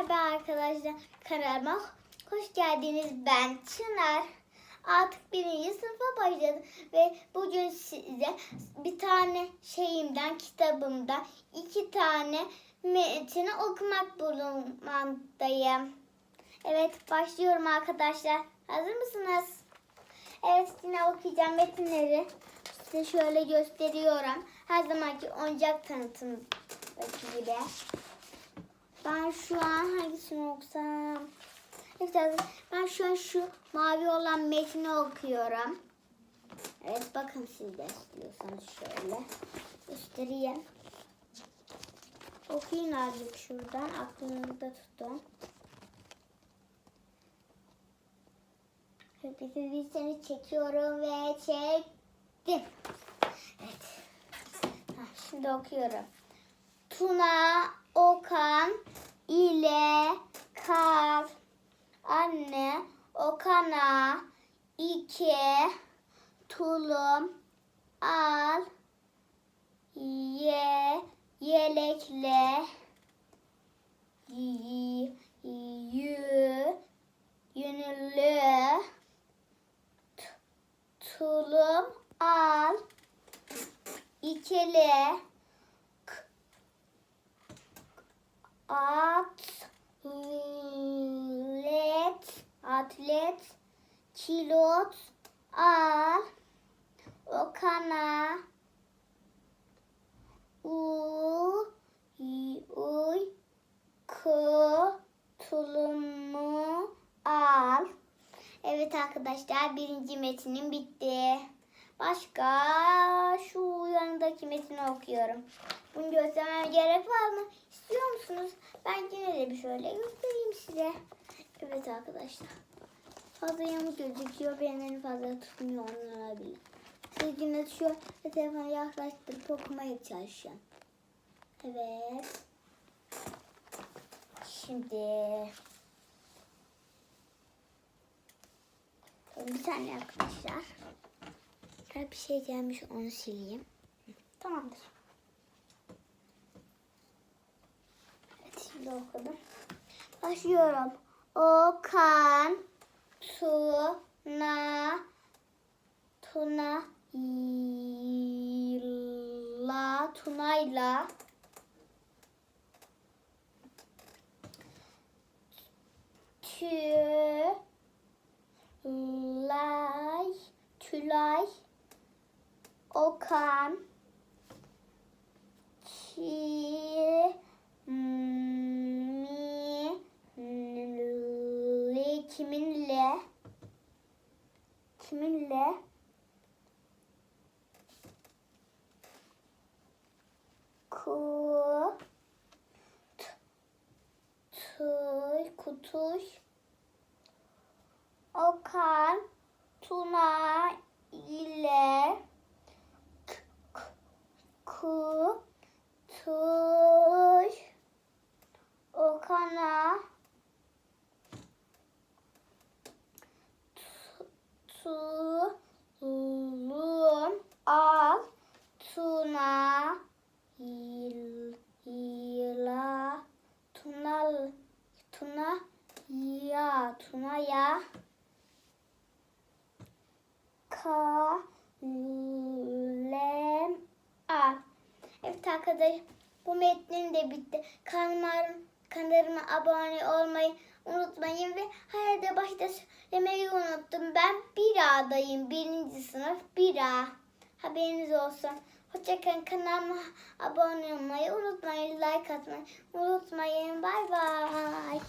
Merhaba arkadaşlar. Kanalıma hoş geldiniz. Ben Çınar. Artık birinci sınıfa başladım ve bugün size bir tane şeyimden, kitabımdan iki tane metini okumak bulunmaktayım. Evet, başlıyorum arkadaşlar. Hazır mısınız? Evet, yine okuyacağım metinleri. Size şöyle gösteriyorum. Her zamanki oyuncak tanıtım gibi. Ben şu an hangisini okusam? Ben şu an şu mavi olan metni okuyorum. Evet bakın siz de istiyorsanız şöyle göstereyim. Okuyun azıcık şuradan aklınızda tutun. Hepinizi seni çekiyorum ve çektim. Evet. Ha, şimdi okuyorum. Tuna Okan ile kar. Anne Okan'a iki tulum al. Ye yelekle yü yünlü tulum al. İkili atlet atlet kilot al okana u uy ku tulumu al. Evet arkadaşlar birinci metnim bitti. Başka şu yanındaki metni okuyorum. Bunu göstermem gerek var mı? İstiyor musunuz? Ben yine de bir şöyle göstereyim size. Evet arkadaşlar. Fazla yamuk gözüküyor. Benim fazla tutmuyor olabilir. Siz yine şu telefonu yaklaştırıp okumaya çalışın. Evet. Şimdi bir saniye arkadaşlar. Bir şey gelmiş onu sileyim. Tamamdır. Evet şimdi okudum. Başlıyorum. Okan Tuna Tuna la Tunayla Tülay Okan Ki mi le kiminle kiminle? Ku t- tuy kutuş Okan Tuna ile k- k- ku tuş Okan'a tu- tulum al Tuna il ila Tunal Tuna ya Tuna ya kalem al. Evet arkadaşlar bu metnin de bitti. Kanalıma, kanalıma abone olmayı unutmayın ve hayalde başta söylemeyi unuttum. Ben bir A'dayım. Birinci sınıf bir A. Haberiniz olsun. Hoşçakalın. Kanalıma abone olmayı unutmayın. Like atmayı unutmayın. Bay bay.